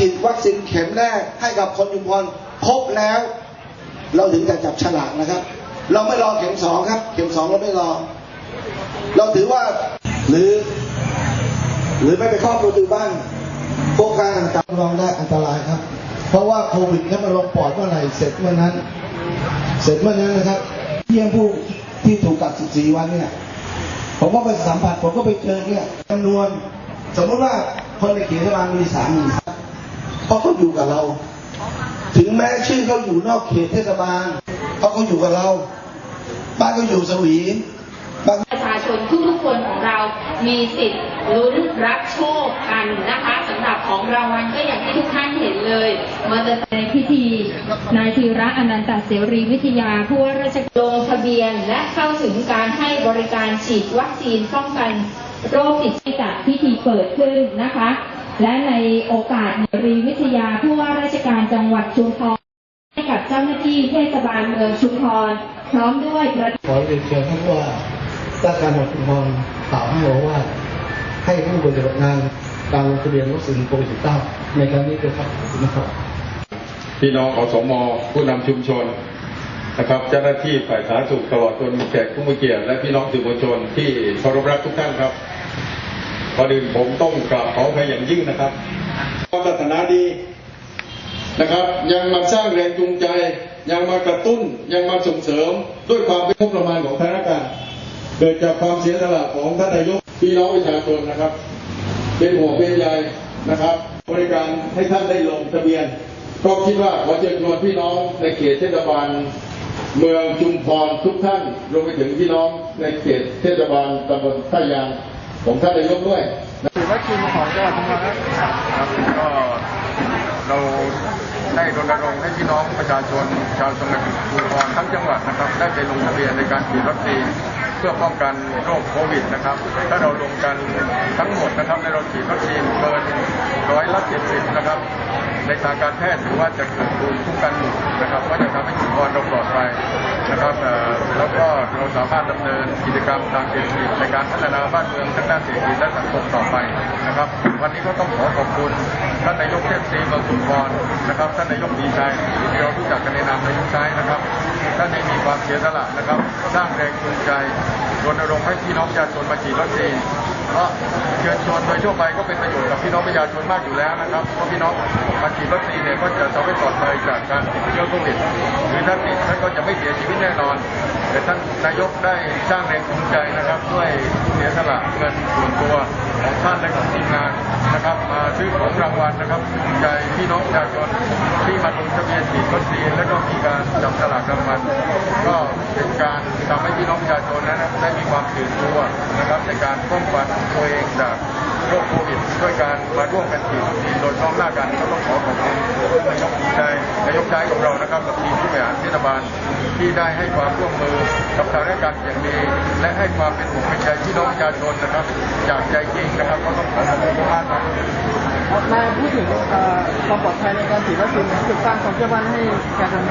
ฉีดวัคซีนเข็มแรกให้กับคนยุมพรครบแล้ว เราถึงจะจับฉลากนะครับ เราไม่รอเข็มสองครับ เข็มสองเราไม่รอ เราถือว่าหรือ หรือไม่ไปครอบประตูบ้านโครงการต่างๆรองได้อันตรายครับ เพราะว่าโควิดถ้ามันลงปอดเมื่อไหร่เสร็จเมื่อนั้น เสร็จเมื่อนั้นนะครับเยี่ยมผู้ที่ถูกกัก14วันเนี่ยผมก็ไปสัมผัสผมก็ไปเจอเนี่ยจำนวน สมมติว่าคนในเขตเทศบาลมีสามหมื่น เพราะเขาอยู่กับเรา ถึงแม้ชื่อเขาอยู่นอกเขตเทศบาลเพราะเขาอยู่กับเรา บ้านเขาอยู่สวีประชาชนทุกๆคนของเรามีสิทธิ์ลุ้นรับโชคกันนะคะสำหรับของรางวัลก็อย่างที่ทุกท่านเห็นเลยมอเตอร์ในพิธี นายธีระอนันตเสรีวิทยาผู้ว่าราชการลงทะเบียน และเข้าถึงการให้บริการฉีดวัคซีนป้องกันโรคติดที่จัดพิธีเปิดขึ้นนะคะ และในโอกาสนายรีวิทยาผู้ว่าราชการจังหวัดชุมพรให้กับเจ้าหน้าที่เทศบาลเมืองชุมพรพร้อมด้วยประขอเรียนเชิญท่านว่าราชการจังหวัดชุมพรกล่าวให้บอกว่า ให้ผู้ปฏิบัติงานการลงทะเบียนวัคซีนโควิด -19 ในครั้งนี้ด้วยครับขอบคุณนะครับพี่น้องอสมผู้นำชุมชนนะครับเจ้าหน้าที่ฝ่ายสาธารณสุขตลอดจนแขกผู้มีเกียรติและพี่น้องสื่อมวลชนที่เคารพรักทุกท่านครับก่อนอื่นผมต้องกราบขอ อภัยอย่างยิ่งนะครับความปรารถนาดีนะครับ ยังมาสร้างแรงจูงใจ ยังมากระตุ้นยังมาส่งเสริมด้วยความเป็นงบประมาณของทางราชการเกิดจากความเสียสละของท่านนายกพี่น้องประชาชนนะครับ เป็นห่วเป็นใยนะครับ บริการให้ท่านได้ลงทะเบียนก็คิดว่าขอเชิญชวนพี่น้องในเขตเทศบาลเมืองจุมพรทุกท่านรวมไปถึงพี่น้องในเขตเทศบาลตำบลท่ายางของท่านนายกด้วย ถือว่าทีมของจังหวัดชุมพรครับครับก็เราได้รณรงค์ให้พี่น้องประชาชน ชาวจังหวัดชุมพรทั้งจังหวัดนะครับได้ไปลงทะเบียนในการฉีดวัคซีนเพื่อป้องกันโรคโควิดนะครับ ถ้าเราลงกันทั้งหมดนะครับในเราฉีดวัคซีนเกินร้อยละเจ็ดสิบนะครับ ในทางการแพทย์ถือว่าจะเกิดภูมิคุ้มกันหมู่นะครับก็จะทำให้ชุมพเราปลอดภัยนะครับแล้วก็เราสามารถดำเนินกิจกรรมทางเศรษฐกิจในการพัฒนาบ้านเมืองทางด้านเศรษฐกิจและสังคมต่อไปนะครับ วันนี้ก็ต้องขอขอบคุณท่านนายกเทศมนตรีเมืองชุพรนะครับท่านนายกดีชัยที่เรารู้จักกันในนามนายกชัยนะครับท่านได้มีความเสียสละนะครับ สร้างแรงจูงใจรณรงค์ให้พี่น้องประชาชนมาฉีดวัคซีน เพราะเชิญชวนโดยทั่วไปก็เป็นประโยชน์กับพี่น้องประชาชนมากอยู่แล้วนะครับเพราะพี่น้องมาฉีดวัคซีนเนี่ยก็จะทำให้ปลอดภัยจากการติดเชื้อโควิดหรือถ้าติดท่านก็จะไม่เสียชีวิตแน่นอน แต่ท่านนายกได้สร้างแรงจูงใจนะครับด้วยเสียสละเงินส่วนตัวของท่านและของทีมงานนะครับ มาซื้อของรางวัลนะครับจูงใจพี่น้องประชาชนที่มาลงทะเบียนฉีดวัคซีนและก็มีการจับฉลากรางวัลก็เป็นการทำให้พี่น้องประชาชนนั้นได้มีความตื่นตัว นะครับในการป้องกันตัวเองจากโรคโควิดด้วยการมาร่วมกันฉีดวัคซีนโดยพร้อมหน้ากันก็ต้องขอขอบคุณนายกใจนายกใจของเรานะครับกับทีมผู้บริหารเทศบาลที่ได้ให้ความร่วมมือกับทางราชการอย่างดีและให้ความเป็นห่วงเป็นใยพี่น้องประชาชนนะครับ จากใจจริงนะครับก็ต้องขอขอบคุณ มาพูดถึงเอ่อความปลอดภัยในการฉีดวัคซีนคือสร้างความเชื่อมั่นให้แก่ทาง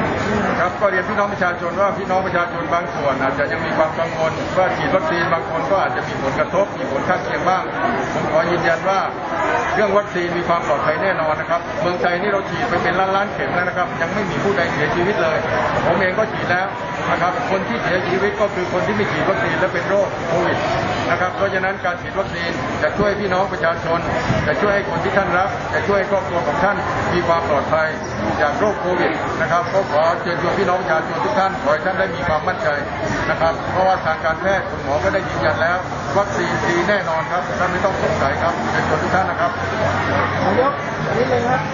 ครับก็เรียนพี่น้องประชาชนว่าพี่น้องประชาชนบางส่วน อาจจะยังมีความกังวลว่าฉีดวัคซีนบางคนก็อาจจะมีผลกระทบมีผลข้างเคียงบ้างผมขอยืนยันว่าเรื่องวัคซีนมีความปลอดภัยแน่นอนนะครับเมืองไทยนี่เราฉีดไปเป็นล้านล้านๆเข็มแล้วนะครับ ยังไม่มีผู้ใดเสียชีวิตเลย ผมเองก็ฉีดแล้วนะครับคนที่เสียชีวิตก็คือคนที่ไม่ฉีดวัคซีนและเป็นโรคโควิด นะครับเพราะฉะนั้นการฉีดวัคซีนจะช่วยพี่น้องประชาชน จะช่วยให้คนที่ท่านรัก จะช่วยให้ครอบครัวของท่านมีความปลอดภัยจากโรคโควิดนะครับก็ขอเชิญชวนพี่น้องประชาชนทุกท่านขอให้ท่านได้มีความมั่นใจนะครับ เพราะว่าทางการแพทย์คุณหมอก็ได้ยืนยันแล้ว วัคซีนดีแน่นอนครับท่านไม่ต้องสงสัยครับเชิญชวนทุกท่านนะครับนายกนิดนึงครับ